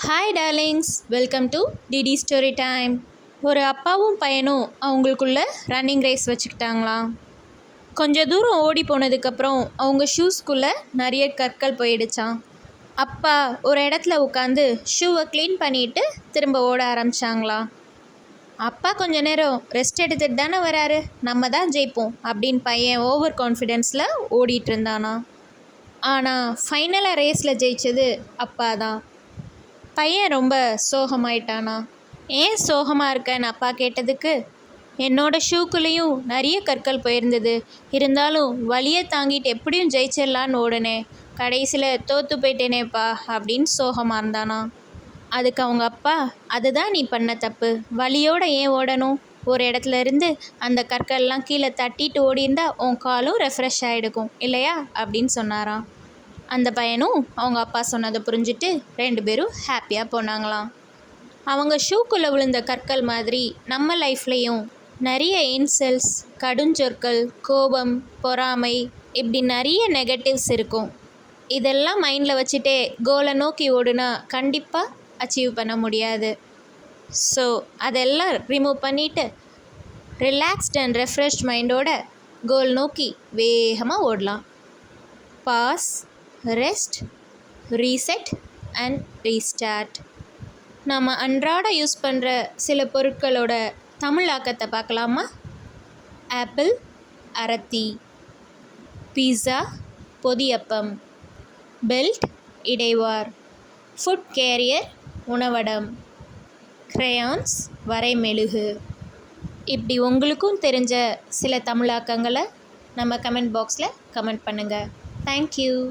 Hi darlings welcome to DD story time ஒரு அப்பாவும் பையனும் அவங்களுக்குள்ள ரன்னிங் ரேஸ் வச்சுக்கிட்டாங்களாம் கொஞ்ச தூரம் ஓடி போனதுக்கப்புறம் அவங்க ஷூஸ்க்குள்ளே நிறைய கற்கள் போயிடுச்சான் அப்பா ஒரு இடத்துல உட்காந்து ஷூவை க்ளீன் பண்ணிட்டு திரும்ப ஓட ஆரம்பித்தாங்களாம் அப்பா கொஞ்ச நேரம் ரெஸ்ட் எடுத்துட்டு தானே வராரு. நம்ம தான் ஜெயிப்போம் அப்படின்னு பையன் ஓவர் கான்ஃபிடென்ஸில் ஓடிட்டு இருந்தானா. ஆனால் ஃபைனலாக ரேஸில் ஜெயிச்சது அப்பா தான் பையன் ரொம்ப சோகமாயிட்டானா? ஏன் சோகமாக இருக்கேன்னு அப்பா கேட்டதுக்கு. என்னோட ஷூக்குள்ளேயும் நிறைய கற்கள் போயிருந்தது. இருந்தாலும் வலியை தாங்கிட்டு எப்படியும் ஜெயிச்சிடலான்னு ஓடுனேன் கடைசியில் தோற்று போயிட்டேனேப்பா அப்படின்னு சோகமாக இருந்தானா. அதுக்கு அவங்க அப்பா அதுதான் நீ பண்ண தப்பு. வலியோட ஏன் ஓடணும்? ஒரு இடத்துல இருந்து அந்த கற்கள்லாம் கீழே தட்டிட்டு ஓடியிருந்தா உன் காலும் ரெஃப்ரெஷ் ஆகிடுக்கும் இல்லையா? அப்படின்னு சொன்னாராம். அந்த பையனும் அவங்க அப்பா சொன்னதை புரிஞ்சுட்டு ரெண்டு பேரும் ஹாப்பியாக போனாங்களாம். அவங்க ஷூக்குள்ளே விழுந்த கற்கள் மாதிரி நம்ம லைஃப்லேயும் நிறைய இன்சல்ஸ் கடுஞ்சொற்கள் கோபம் பொறாமை இப்படி நிறைய நெகட்டிவ்ஸ் இருக்கும். இதெல்லாம் மைண்டில் வச்சுட்டே கோலை நோக்கி ஓடுனா கண்டிப்பாக அச்சீவ் பண்ண முடியாது. ஸோ அதெல்லாம் ரிமூவ் பண்ணிவிட்டு ரிலாக்ஸ்ட் அண்ட் ரெஃப்ரெஷ் மைண்டோட கோல் நோக்கி வேகமாக ஓடலாம். Pause rest reset and restart. நம்ம அன்றாட யூஸ் பண்ணுற சில பொருட்களோட தமிழாக்கத்தை பார்க்கலாமா? ஆப்பிள் அரத்தி பீஸா பொதியப்பம் பெல்ட் இடைவார் ஃபுட் கேரியர் உணவடம் கிரையான்ஸ் வரைமெழுகு. இப்படி உங்களுக்கும் தெரிஞ்ச சில தமிழாக்கங்களை நம்ம கமெண்ட் பாக்ஸில் கமெண்ட் பண்ணுங்கள் தேங்க்யூ.